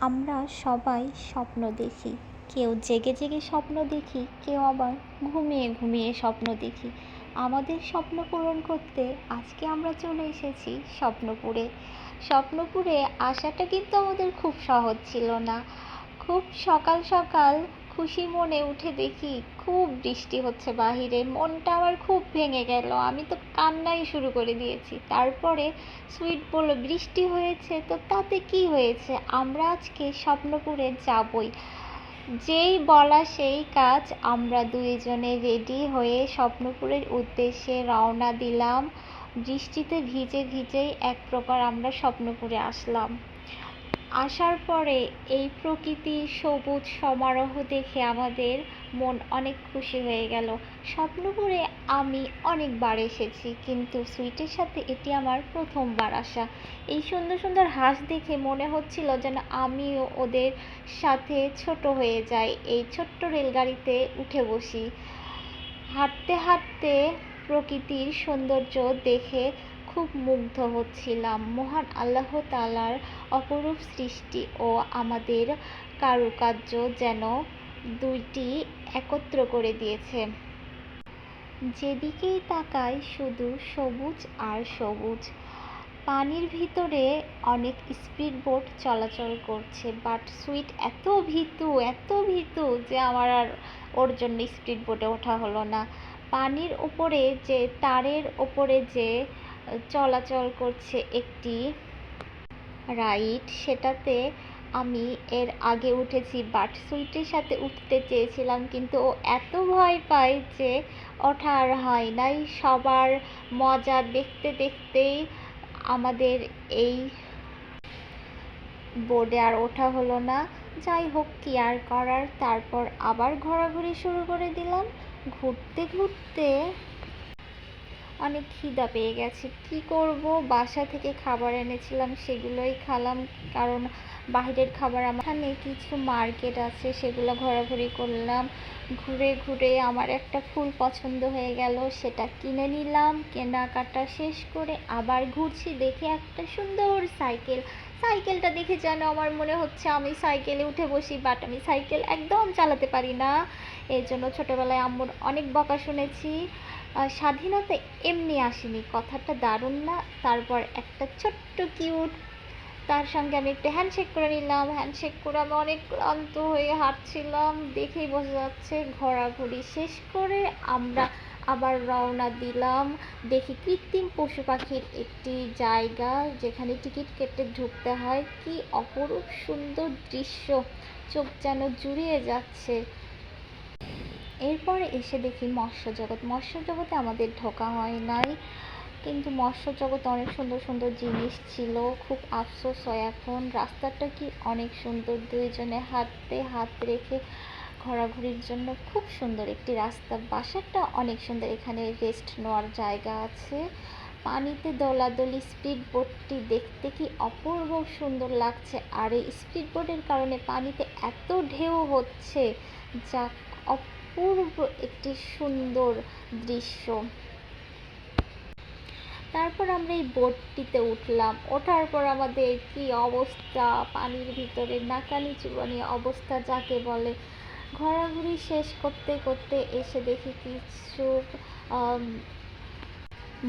আমরা সবাই স্বপ্ন দেখি। কেউ জেগে জেগে স্বপ্ন দেখি, কেউ আবার ঘুমিয়ে ঘুমিয়ে স্বপ্ন দেখি। আমাদের স্বপ্ন পূরণ করতে আজকে আমরা চলে এসেছি স্বপ্নপুরে। স্বপ্নপুরে আসাটা কিন্তু আমাদের খুব সহজ ছিল না। খুব সকাল সকাল খুশি মনে উঠে দেখি খুব বৃষ্টি হচ্ছে বাহিরে। মনটা আমার খুব ভেঙে গেল। আমি তো কান্নাই শুরু করে দিয়েছি। তারপরে সুইট বলল, বৃষ্টি হয়েছে তো তাতে কি হয়েছে? আমরা আজকে স্বপ্নপুরে যাবই। যেই বলা সেই কাজ। আমরা দুইজনে রেডি হয়ে স্বপ্নপুরের উদ্দেশ্যে রওনা দিলাম। বৃষ্টিতে ভিজে ভিজেই এক প্রকার আমরা স্বপ্নপুরে আসলাম। আসার পরে এই প্রকৃতির সবুজ সমারোহ দেখে আমাদের মন অনেক খুশি হয়ে গেল। স্বপ্নপুরে আমি অনেকবার এসেছি, কিন্তু সুইটের সাথে এটি আমার প্রথমবার আসা। এই সুন্দর সুন্দর হাঁস দেখে মনে হচ্ছিল যেন আমিও ওদের সাথে ছোট হয়ে যাই। এই ছোট্ট রেলগাড়িতে উঠে বসি। হাঁটতে হাঁটতে প্রকৃতির সৌন্দর্য দেখে খুব মুগ্ধ হচ্ছিলাম। মহান আল্লাহ তালার অপরূপ সৃষ্টি ও আমাদের কারুকার্য যেন দুইটি একত্র করে দিয়েছে। যেদিকেই তাকাই শুধু সবুজ আর সবুজ। পানির ভিতরে অনেক স্পিড বোট চলাচল করছে, বাট সুইট এত ভীতু এত ভীতু যে আমার আর ওর জন্য স্পিড বোটে ওঠা হলো না। পানির ওপরে যে, তারের ওপরে যে চলাচল করছে একটি রাইড। সেটাতে আমি এর আগে উঠেছি বাট সুইটের সাথে উঠতে চেয়েছিলাম, কিন্তু ও এত ভয় পায় যে ওঠা আর হয় নাই। সবার মজা দেখতে দেখতেই আমাদের এই বোর্ডে আর ওঠা হলো না। যাই হোক, কি আর করার? তারপর আবার ঘোরাঘুরি শুরু করে দিলাম। ঘুরতে ঘুরতে অনেক খিদা পেয়ে গেছে। কি করব? বাসা থেকে খাবার এনেছিলাম, সেগুলোই খালাম। কারণ বাহিরের খাবার আমার এখানে কিছু মার্কেট আছে, সেগুলো ঘোরাঘুরি করলাম। ঘুরে ঘুরে আমার একটা ফুল পছন্দ হয়ে গেল, সেটা কিনে নিলাম। কেনাকাটা শেষ করে আবার ঘুরছি, দেখে একটা সুন্দর সাইকেল। সাইকেলটা দেখে যেন আমার মনে হচ্ছে আমি সাইকেলে উঠে বসি বাট আমি সাইকেল একদম চালাতে পারি না। এই জন্য ছোটোবেলায় আম্মুর অনেক বকা শুনেছি। স্বাধীনতা এমনি আসেনি। কথাটা দারুণ না, তারপর একটা ছোট্ট কিউট তার সঙ্গে আমি একটু হ্যান্ডশেক করে নিলাম। হ্যান্ডশেক করে আমি অনেক ক্লান্ত হয়ে হাঁটছিলাম, দেখেই বোঝা যাচ্ছে ঘোরাঘুরি শেষ করে আমরা আবার রওনা দিলাম। দেখি কৃত্রিম পশু পাখির একটি জায়গা যেখানে টিকিট কেটে ঢুকতে হয়। কি অপরূপ সুন্দর দৃশ্য, চোখ যেন জুড়িয়ে যাচ্ছে। এরপরে এসে দেখি মৎস্য জগৎ মৎস্য জগতে আমাদের ঢোকা হয় নাই। কিন্তু মৎস্য জগতে অনেক সুন্দর সুন্দর জিনিস ছিল। খুব আফসোস হয় এখন। রাস্তাটা কি অনেক সুন্দর। দুইজনে হাতে হাত রেখে ঘোরাঘুরির জন্য খুব সুন্দর একটি রাস্তা। বাসাটা অনেক সুন্দর। এখানে রেস্ট নেওয়ার জায়গা আছে। পানিতে দোলাদলি স্পিড বোটটি দেখতে কি অপূর্ব সুন্দর লাগছে। আর এই স্পিড বোটের কারণে পানিতে এত ঢেউ হচ্ছে। যা অপূর্ব একটি সুন্দর দৃশ্য। তারপর আমরা এই বোটটিতে উঠলাম। ওঠার পর আমাদের কি অবস্থা? পানির ভিতরে নাকানি চুবানি অবস্থা যাকে বলে। ঘোরাঘুরি শেষ করতে করতে এসে দেখি কিছু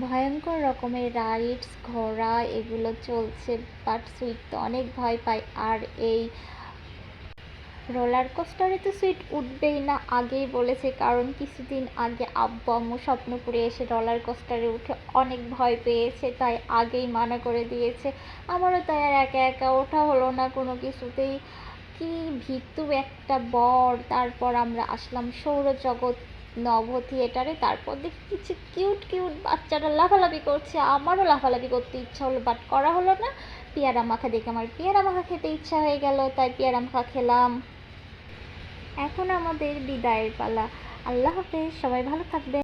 ভয়ঙ্কর রকমের রাইডস, ঘোড়া, এগুলো চলছে বাট সুইট তো অনেক ভয় পায় আর এই রোলার কোস্টারে তো সুইট উঠবেই না আগেই বলেছে, কারণ কিছুদিন আগে আব্বু আম্মু স্বপ্নপুরে এসে রোলার কোস্টারে উঠে অনেক ভয় পেয়েছে, তাই আগেই মানা করে দিয়েছে। আমারও তাই আর একা একা ওঠা হলো না কোনো কিছুতেই। কি ভীতু একটা বর, তারপর আমরা আসলাম সৌরজগৎ নব থিয়েটারে, তারপর দেখি কিছু কিউট কিউট বাচ্চারা লাফালাফি করছে। আমারও লাফালাফি করতে ইচ্ছা হলো বাট করা হলো না। পেয়ারা মাখা দেখে আমার পেয়ারা মাখা খেতে ইচ্ছা হয়ে গেল, তাই পেয়ারা মাখা খেলাম। এখন আমাদের বিদায়ের পালা। আল্লাহ হাফেজ, সবাই ভালো থাকবে